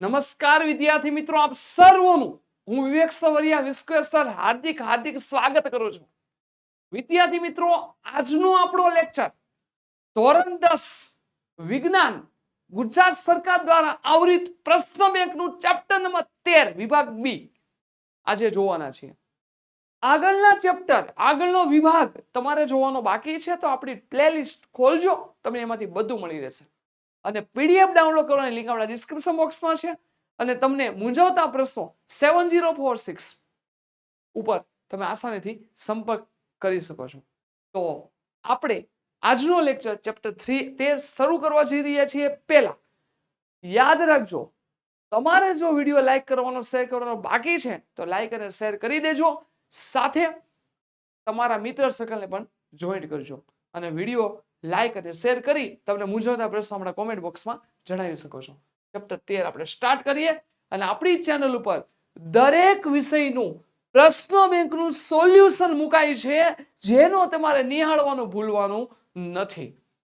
નમસ્કાર વિદ્યાર્થી મિત્રો, આપ સર્વનું હું વિવેક સવરિયા વિશ્વેશ્વર હાર્દિક હાર્દિક સ્વાગત કરું છું. વિદ્યાર્થી મિત્રો, આજનો આપણો લેક્ચર ધોરણ દસ, વિજ્ઞાન, ગુજરાત સરકાર દ્વારા આવરિત પ્રશ્ન બેંકનું ચેપ્ટર નંબર તેર, વિભાગ બી, આજે જોવાના છીએ. આગળના ચેપ્ટર, આગળનો વિભાગ તમારે જોવાનો બાકી છે, તો આપણી પ્લેલિસ્ટ ખોલજો, તમને એમાંથી બધું મળી રહેશે. અને પીડીએફ ડાઉનલોડ કરવાની લિંક આપણા ડિસ્ક્રિપ્શન બોક્સમાં છે. અને તમને મૂંઝવતા પ્રશ્નો સેવન જીરો ફોર સિક્સ ઉપર તમે આસાનીથી સંપર્ક કરી શકો છો. તો આપણે આજનો લેક્ચર ચેપ્ટર થ્રી તેર શરૂ કરવા જઈ રહ્યા છીએ. પહેલા યાદ રાખજો, તમારે જો વીડિયો લાઈક કરવાનો શેર કરવાનો બાકી છે, તો લાઈક અને શેર કરી દેજો. સાથે તમારા મિત્ર સર્કલને પણ જોઈન્ટ કરજો. અને વીડિયો લાઈક અને શેર કરી તમને મૂંઝવતા પ્રશ્નો આપણા કોમેન્ટ બોક્સમાં જણાવી શકો છો. ચેપ્ટર તેર આપણે સ્ટાર્ટ કરીએ અને આપણી ચેનલ ઉપર દરેક વિષયનું પ્રશ્ન બેંકનું સોલ્યુશન મુકાય છે, જેનો તમારે નિહાળવાનું, ભૂલવાનું નથી.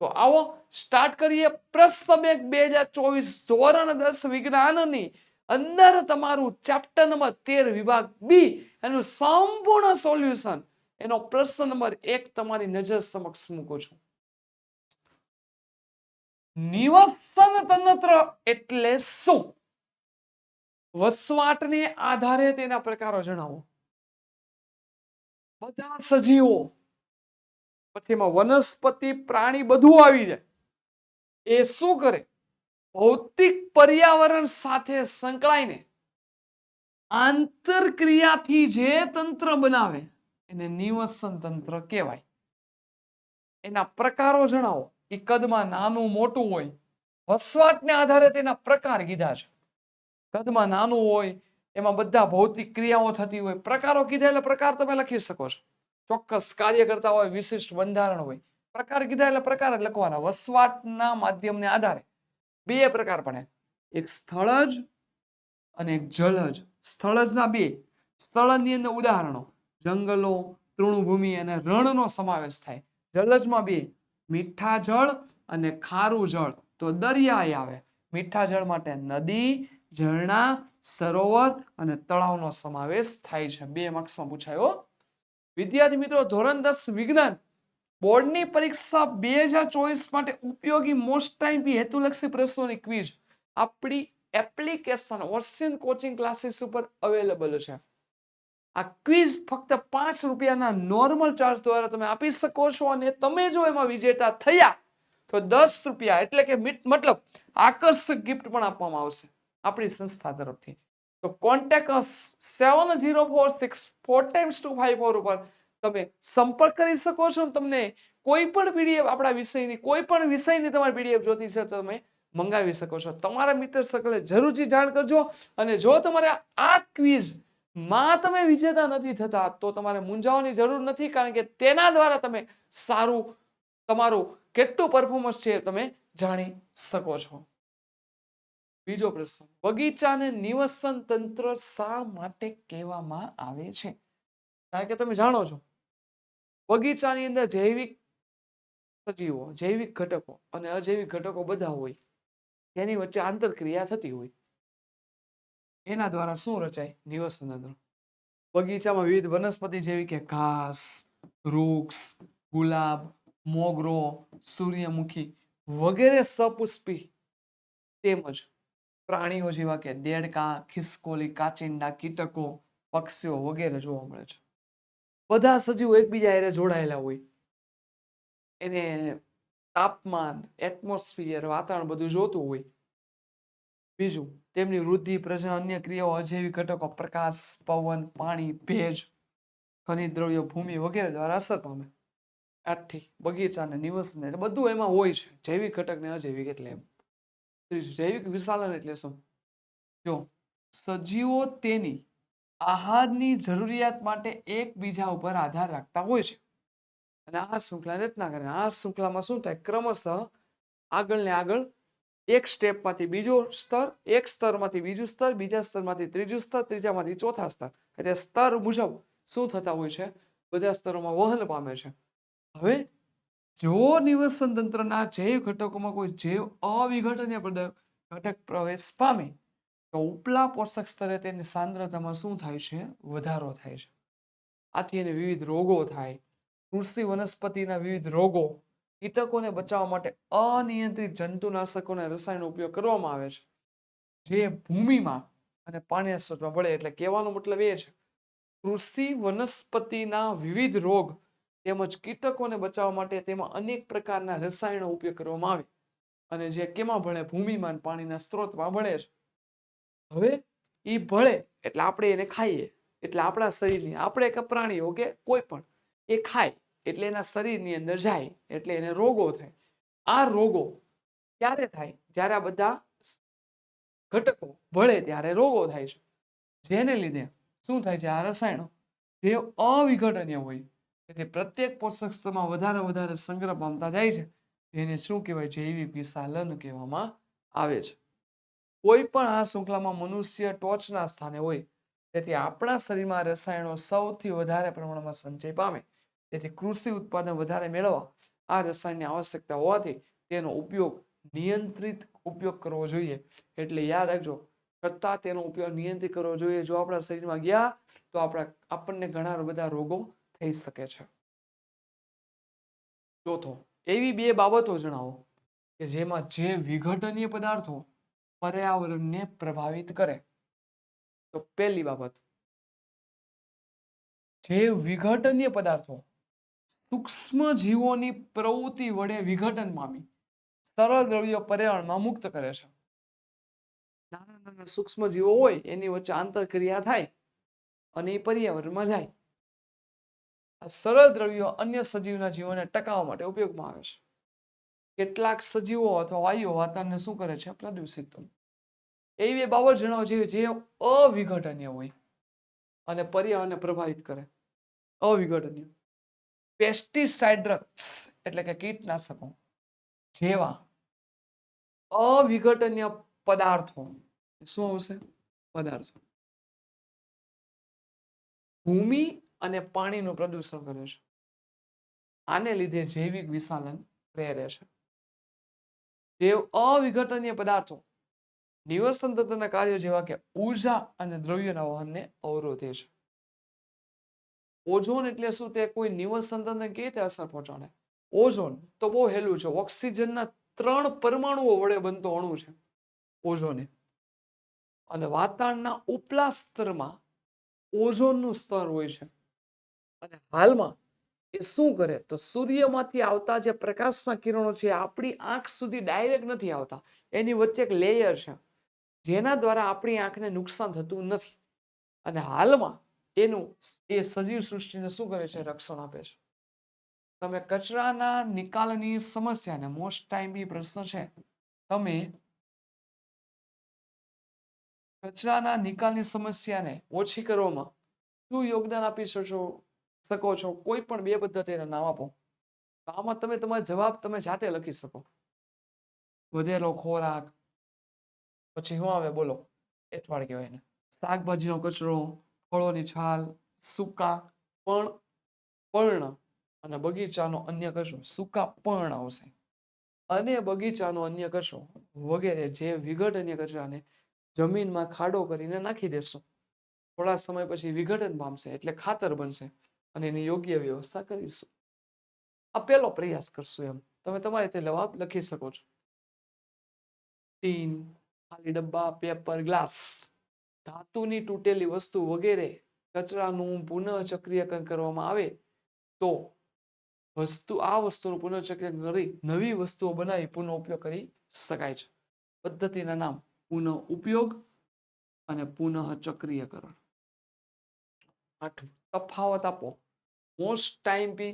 તો આવો સ્ટાર્ટ કરીએ. પ્રશ્ન બેંક બે હજાર ચોવીસ ધોરણ દસ વિજ્ઞાનની અંદર તમારું ચેપ્ટર નંબર તેર વિભાગ બી એનું સંપૂર્ણ સોલ્યુશન એનો પ્રશ્ન નંબર એક તમારી નજર સમક્ષ મૂકું છું. નિવસન તંત્ર એટલે શું? વસવાટને આધારે તેના પ્રકારો જણાવો. બધા સજીવો, પછી એમાં વનસ્પતિ, પ્રાણી બધું આવી જાય. એ શું કરે? ભૌતિક પર્યાવરણ સાથે સંકળાઈને આંતરક્રિયાથી જે તંત્ર બનાવે, એને નિવસન તંત્ર કહેવાય. એના પ્રકારો જણાવો. એ કદમાં નાનું મોટું હોય, વસવાટને આધારે તેના પ્રકાર કીધા છે. કદમાં નાનું હોય, એમાં બધા ભૌતિક ક્રિયાઓ થતી હોય, પ્રકારો કીધા એટલે પ્રકાર તમે લખી શકો છો. ચોક્કસ કાર્ય કરતા હોય, વિશિષ્ટ બંધારણ હોય, પ્રકાર કીધા એટલે પ્રકાર લખવાના. વસવાટના માધ્યમને આધારે બે પ્રકાર પડે. એક સ્થળજ અને એક જલજ સ્થળજના બે. સ્થળની અંદર ઉદાહરણો. જંગલો, તૃણભૂમિ અને રણનો સમાવેશ થાય. જલજમાં બે. મીઠા જળ અને ખારું જળ. તો દરિયાઈ આવે. મીઠા જળ માટે નદી, ઝરણા, સરોવર અને તળાવનો સમાવેશ થાય છે. બે માર્ક્સમાં પૂછાયો. વિદ્યાર્થી મિત્રો, ધોરણ દસ વિજ્ઞાન બોર્ડની પરીક્ષા બે હજાર ચોવીસ માટે ઉપયોગી મોસ્ટ ટાઈમ હેતુલક્ષી પ્રશ્નોની ક્વિઝ આપણી એપ્લિકેશન ઓશિયન કોચિંગ ક્લાસીસ ઉપર અવેલેબલ છે. આ ક્વિઝ ફક્ત પાંચ રૂપિયાના નોર્મલ ચાર્જ દ્વારા તમે આપી શકો છો અને તમે જો એમાં વિજેતા થયા, તો દસ રૂપિયા એટલે કે મિત- મતલબ આકર્ષક ગિફ્ટ પણ આપવામાં આવશે આપણી સંસ્થા તરફથી. તો contact seven zero four six four times two five four ઉપર તમે સંપર્ક કરી શકો છો તમને કોઈ પણ પીડીએફ આપણા વિષયની, કોઈ પણ વિષયની તમારે પીડીએફ જોતી છે તો તમે મંગાવી શકો છો. તમારા મિત્ર સર્કલે જરૂરથી જાણ કરજો અને જો તમારે આ ક્વિઝ માં તમે વિજેતા નથી થતા, તો તમારે મૂંઝાવાની જરૂર નથી, કારણ કે તેના દ્વારા તમે સારું, તમારું કેટલું પરફોર્મન્સ છે તમે જાણી શકો છો. બીજો પ્રશ્ન, બગીચાને નિવસન તંત્ર શા માટે કહેવામાં આવે છે? કારણ કે તમે જાણો છો, બગીચાની અંદર જૈવિક સજીવો, જૈવિક ઘટકો અને અજૈવિક ઘટકો બધા હોય તેની વચ્ચે આંતરક્રિયા થતી હોય એના દ્વારા શું રચાય? નિવસન તંત્ર બગીચામાં વિવિધ વનસ્પતિ જેવી કે ઘાસ, વૃક્ષ, ગુલાબ, મોગરો, સૂર્યમુખી વગેરે સપુષ્પી તેમજ પ્રાણીઓ જેવા કે દેડકા, ખિસકોલી, કાચિંડા, કીટકો, પક્ષીઓ વગેરે જોવા મળે છે. બધા સજીવો એકબીજા એરે જોડાયેલા હોય. એને તાપમાન એટમોસ્ફિયર વાતાવરણ બધું જોતું હોય. બીજું તેમની વૃદ્ધિ પ્રજન અન્ય ક્રિયાઓ, અજૈવિક ઘટકો, પ્રકાશ, પવન, પાણી, ભેજ, ખનિજ દ્રવ્યો, ભૂમિ વગેરે દ્વારા અસર પામે. આઠથી બગીચાને નિવસને એટલે બધું એમાં હોય છે. જૈવિક ઘટક ને અજૈવિક એટલે એમ. જૈવિક વિશાલન એટલે શું? જો સજીવો તેની આહારની જરૂરિયાત માટે એકબીજા ઉપર આધાર રાખતા હોય છે. અને આ શૃંખલા રચના કરે. આ શૃંખલામાં શું થાય? ક્રમશઃ આગળ ને આગળ એક સ્ટેપમાંથી બીજો સ્તર, એક સ્તરમાંથી બીજું સ્તર, બીજા સ્તરમાંથી ત્રીજું સ્તર, ત્રીજામાંથી ચોથા સ્તર. એટલે સ્તર મુજબ શું થતા હોય છે? બધા સ્તરોમાં વહન પામે છે. હવે જો નિવસન તંત્રના જૈવ ઘટકોમાં કોઈ જૈવ અવિઘટનીય ઘટક પ્રવેશ પામે, તો ઉપલા પોષક સ્તરે તેની સાંદ્રતામાં શું થાય છે? વધારો થાય છે. આથી એને વિવિધ રોગો થાય. કૃષિ વનસ્પતિના વિવિધ રોગો કીટકોને બચાવવા માટે અનિયંત્રિત જંતુનાશકોને રસાયણનો ઉપયોગ કરવામાં આવે છે. જે ભૂમિમાં અને પાણીના સ્ત્રોતમાં ભળે એટલે કહેવાનો મતલબ એ છે, કૃષિ વનસ્પતિના વિવિધ રોગ તેમજ કીટકોને બચાવવા માટે તેમાં અનેક પ્રકારના રસાયણો ઉપયોગ કરવામાં આવે અને જે કેમાં ભળે? ભૂમિમાં પાણીના સ્ત્રોતમાં ભળે છે. હવે એ ભળે એટલે આપણે એને ખાઈએ, એટલે આપણા શરીરની, આપણે કે પ્રાણીઓ કે કોઈ પણ, એ ખાય. એટલે એના શરીરની અંદર જાય, એટલે એને રોગો થાય. આ રોગો ક્યારે થાય? જ્યારે આ બધા ઘટકો ભળે ત્યારે રોગો થાય છે. જેને લીધે શું થાય છે? આ રસાયણો જે અવિઘટનીય હોય તેથી પ્રત્યેક પોષક સ્તરમાં વધારે વધારે સંગ્રહ પામતા જાય છે. એને શું કહેવાય? જૈવિક વિશાલન કહેવામાં આવે છે. કોઈ પણ આ શૃંખલામાં મનુષ્ય ટોચના સ્થાને હોય, તેથી આપણા શરીરમાં રસાયણો સૌથી વધારે પ્રમાણમાં સંચય પામે તેથી કૃષિ ઉત્પાદન વધારે મેળવવા આ રસાયણની આવશ્યકતા હોવાથી તેનો ઉપયોગ નિયંત્રિત ઉપયોગ કરવો જોઈએ. એટલે યાદ રાખજો, છતાં તેનો ઉપયોગ નિયંત્રિત કરવો જોઈએ. જો આપણા શરીરમાં ગયા, તો આપણા, આપણને ઘણા બધા રોગો થઈ શકે છે. ચોથો, એવી બે બાબતો જણાવો કે જેમાં જે વિઘટનીય પદાર્થો પર્યાવરણને પ્રભાવિત કરે. તો પહેલી બાબત, જે વિઘટનીય પદાર્થો સૂક્ષ્મ જીવોની પ્રવૃત્તિ વડે વિઘટન પામી. સરળ દ્રવ્યો પર્યાવરણમાં મુક્ત કરે છે. નાના નાના સૂક્ષ્મ જીવો હોય, એની વચ્ચે આંતરક્રિયા થાય અને એ પર્યાવરણમાં જાય. સરળ દ્રવ્યો અન્ય સજીવના જીવોને ટકાવવા માટે ઉપયોગમાં આવે છે. કેટલાક સજીવો અથવા વાયુઓ વાતાવરણને શું કરે છે? પ્રદૂષિત એવી બાબત જણાવો જેવી જે અવિઘટનીય હોય અને પર્યાવરણને પ્રભાવિત કરે. અવિઘટનીય. પેસ્ટિસાઇડ ડ્રગ્સ એટલે કે કીટનાશકો જેવા અવિઘટનીય પદાર્થો. શું આવશે પદાર્થો. ભૂમિ અને પાણીનું પ્રદૂષણ કરે છે. આને લીધે જૈવિક વિશાલન પ્રેરે છે. જે અવિઘટનીય પદાર્થો નિવસન તંત્રના કાર્યો જેવા કે ઊર્જા અને દ્રવ્યના વહનને અવરોધે છે. ઓઝોન એટલે શું તે કોઈ નિવસ તંત્રને કેવી રીતે અસર પહોંચાડે? ઓઝોન તો બહુ હેલું છે. ઓક્સિજનના ત્રણ પરમાણુઓ વડે બનતો અણુ છે, ઓઝોન. અને વાતાવરણના ઉપલા સ્તરમાં ઓઝોનનું સ્તર હોય છે. અને હાલમાં એ શું કરે? તો સૂર્યમાંથી આવતા જે પ્રકાશના કિરણો છે આપણી આંખ સુધી ડાયરેક્ટ નથી આવતા. એની વચ્ચે એક લેયર છે, જેના દ્વારા આપણી આંખને નુકસાન થતું નથી. અને હાલમાં એનું એ સજીવ સૃષ્ટિને શું કરે છે? રક્ષણ આપે છે. તમે કચરાના નિકાલની સમસ્યાને મોસ્ટ ટાઈમ બી પ્રશ્ન છે. તમે કચરાના નિકાલની સમસ્યાને ઓછી કરવામાં શું યોગદાન આપી શકો શકો છો? કોઈ પણ બે પદ્ધતિના નામ આપો. આમાં તમે તમારો જવાબ તમે જાતે લખી શકો. વધેલો ખોરાક, પછી શું આવે બોલો? એઠવાડ કહેવાય એને શાકભાજીનો કચરો ફળોની છાલ, સૂકા પણ, પર્ણ અને બગીચાનો અન્ય કશો, સૂકા પર્ણ આવશે. અને બગીચાનો અન્ય કશો વગેરે જે વિઘટનીય કચરાને જમીનમાં ખાડો કરીને નાખી દેશો. થોડા સમય પછી વિઘટન પામશે એટલે ખાતર બનશે અને એની યોગ્ય વ્યવસ્થા કરીશું. આ પહેલો પ્રયાસ કરશું એમ. તમે તમારી રીતે જવાબ લખી શકો છો. ટીન, ખાલી ડબ્બા, પેપર, ગ્લાસ. ધાતુની તૂટેલી વસ્તુ વગેરે કચરાનું પુનઃચક્રીયકરણ કરવામાં આવે, તો વસ્તુ, આ વસ્તુનું પુનઃચક્રીકરણ કરી નવી વસ્તુઓ બનાવી પુનઃ ઉપયોગ કરી શકાય છે. પદ્ધતિના નામ પુનઃ ઉપયોગ અને પુનઃ ચક્રીયકરણ તફાવત આપો. મોસ્ટ ટાઈમ બી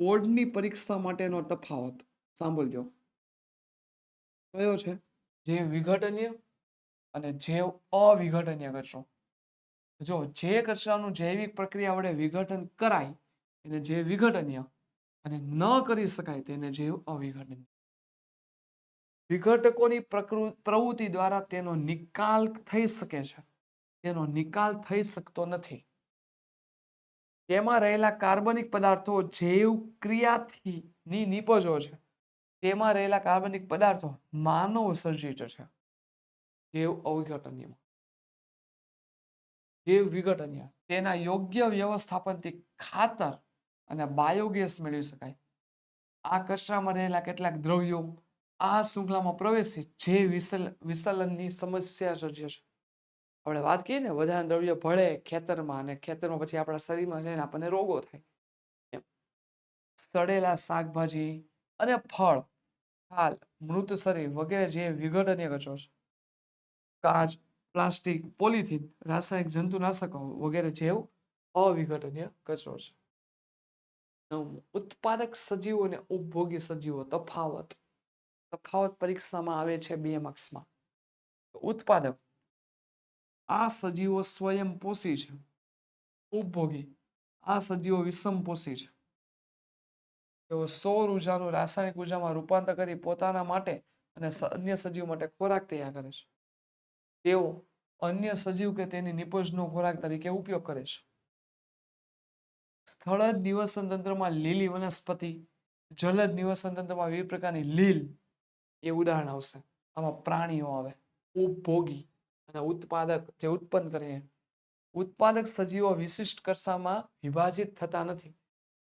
બોર્ડની પરીક્ષા માટેનો તફાવત. સાંભળજો. કયો છે? જે વિઘટનીય અને જૈવ અવિઘટનીય કચરો જો જે કચરાનું જૈવિક પ્રક્રિયા વડે વિઘટન કરાય, એને જે વિઘટનીય અને ન કરી શકાય તેને જૈવ અવિઘટનીય. વિઘટકોની પ્રવૃત્તિ દ્વારા તેનો નિકાલ થઈ શકે છે. તેનો નિકાલ થઈ શકતો નથી. તેમાં રહેલા કાર્બનિક પદાર્થો જૈવ ક્રિયાથી ની નિપજો છે. તેમાં રહેલા કાર્બનિક પદાર્થો માનવ સર્જિત છે. જૈવ અવિઘટનીય. જેવ વિઘટનીય. તેના યોગ્ય વ્યવસ્થાપનથી ખાતર અને બાયોગેસ મેળવી શકાય. આ કચરામાં રહેલા કેટલાક દ્રવ્યો આ શૃંખલામાં પ્રવેશી જે વિસલ, વિસલનની સમસ્યા સર્જે છે. આપણે વાત કરીએ ને વધારે દ્રવ્ય ભળે ખેતરમાં અને ખેતરમાં પછી આપણા શરીરમાં જઈને આપણને રોગો થાય. સડેલા શાકભાજી અને ફળ છાલ મૃત શરીર વગેરે જે વિઘટનીય કચરો છે. કાચ, પ્લાસ્ટિક, પોલિથીન, રાસાયણિક જંતુનાશકો વગેરે જેવ અવિઘટનીય કચરો છે. ઉત્પાદક સજીવો અને ઉપભોગી સજીવો તફાવત. તફાવત પરીક્ષામાં આવે છે બે માર્ક્સમાં. ઉત્પાદક. આ સજીવો સ્વયં પોષી છે. ઉપભોગી. આ સજીવો વિષમ પોષી છે. તેઓ સૌર ઉર્જાનું રાસાયણિક ઉર્જામાં રૂપાંતર કરી પોતાના માટે અને અન્ય સજીવ માટે ખોરાક તૈયાર કરે છે. તેઓ અન્ય સજીવ કે તેની નિપજનો ખોરાક તરીકે ઉપયોગ કરે છે. સ્થળજ નિવસન તંત્રમાં લીલી વનસ્પતિ જલજ નિવસન તંત્રમાં વિવિધ પ્રકારની લીલ એ ઉદાહરણ આવશે. આમાં પ્રાણીઓ આવે, ઉપભોગી અને ઉત્પાદક જે ઉત્પન્ન કરે ઉત્પાદક સજીવો વિશિષ્ટ કક્ષામાં વિભાજિત થતા નથી.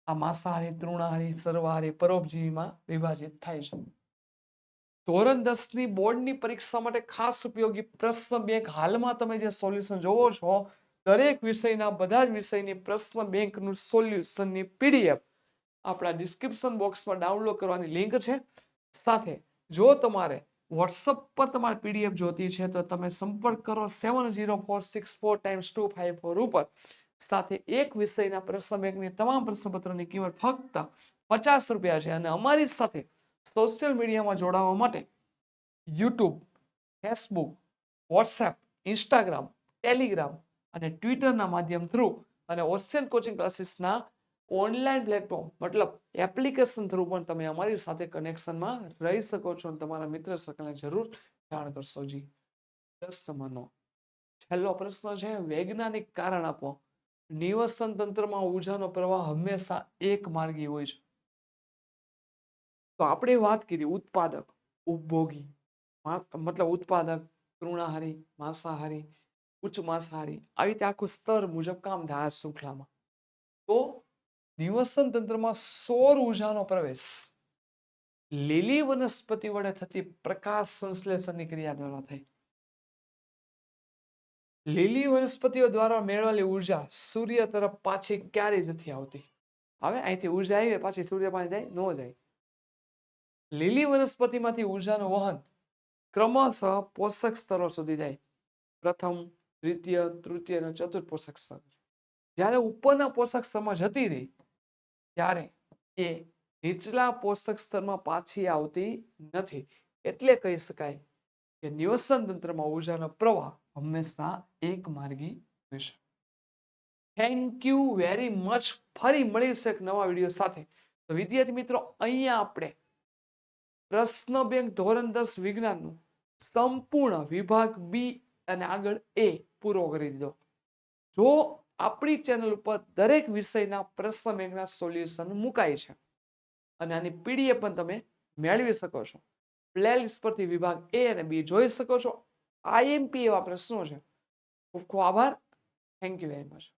આ માંસાહારી, તૃણાહારી, સર્વાહારી, પરોપજીવીમાં વિભાજિત થાય છે. ધોરણ દસની બોર્ડની પરીક્ષા માટે ખાસ ઉપયોગી પ્રશ્ન બેંક હાલમાં તમે જે સોલ્યુશન જોવો છો, દરેક વિષયના બધા જ વિષયની પ્રશ્ન બેંકનું સોલ્યુશનની પીડીએફ આપણા ડિસ્ક્રિપ્શન બોક્સમાં ડાઉનલોડ કરવાની લિંક છે. સાથે જો તમારે વોટ્સઅપ પર તમારે પીડીએફ જોતી છે, તો તમે સંપર્ક કરો seven zero four six four times two five four ઉપર. સાથે એક વિષયના પ્રશ્ન બેંકની તમામ પ્રશ્નપત્રોની કિંમત ફક્ત પચાસ રૂપિયા છે અને અમારી સાથે સોશિયલ મીડિયામાં જોડાવા માટે YouTube, Facebook, WhatsApp, Instagram, Telegram અને ટ્વિટરના માધ્યમ થ્રુ અને ઓશિયન કોચિંગ ક્લાસીસના ઓનલાઈન પ્લેટફોર્મ, મતલબ એપ્લિકેશન થ્રુ પણ તમે અમારી સાથે કનેક્શનમાં રહી શકો છો અને તમારા મિત્ર સર્કલને જરૂર જાણ કરશો જી. દસ નંબરનો છેલ્લો પ્રશ્ન છે, વૈજ્ઞાનિક કારણ આપો. નિવસન તંત્રમાં ઉર્જાનો પ્રવાહ હંમેશા એક માર્ગી હોય છે. તો આપણે વાત કરી ઉત્પાદક, ઉપભોગી મતલબ ઉત્પાદક, તૃણાહારી, માંસાહારી, ઉચ્ચ માંસાહારી, આવી રીતે આખું સ્તર મુજબ કામ આ શૃંખલામાં. તો નિવસન તંત્રમાં સૌર ઉર્જાનો પ્રવેશ. લીલી વનસ્પતિ વડે થતી પ્રકાશ સંશ્લેષણની ક્રિયા દ્વારા થાય. લીલી વનસ્પતિઓ દ્વારા મેળવેલી ઊર્જા સૂર્ય તરફ પાછી ક્યારેય નથી આવતી. હવે અહીંથી ઊર્જા આવી, પાછી સૂર્ય પાસે જાય, ન જાય. લીલી વનસ્પતિમાંથી ઉર્જાનું વહન ક્રમશઃ પોષક સ્તરો સુધી જાય. પ્રથમ, દ્વિતીય, તૃતીય અને ચતુર્થ પોષક સ્તર. જ્યારે ઉપરના પોષક સ્તરમાં જતી રહી, ત્યારે એ નીચલા પોષક સ્તરમાં પાછી આવતી નથી. એટલે કહી શકાય કે નિવસન તંત્રમાં ઉર્જાનો પ્રવાહ હંમેશા એક માર્ગી રહેશે. થેન્ક યુ વેરી મચ ફરી મળીશું એક નવા વીડિયો સાથે. તો વિદ્યાર્થી મિત્રો, અહીંયા આપણે પ્રશ્ન બેંક ધોરણ દસ વિજ્ઞાનનું સંપૂર્ણ વિભાગ બી અને આગળ એ પૂરો કરી દીધો. જો આપણી ચેનલ ઉપર દરેક વિષયના પ્રશ્ન બેંકના સોલ્યુશન મુકાય છે અને આની પીડીએફ પણ તમે મેળવી શકો છો. પ્લેલિસ્ટ પરથી વિભાગ એ અને બી જોઈ શકો છો. આઈએમપી એવા પ્રશ્નો છે. ખૂબ ખૂબ આભાર. Thank you very much.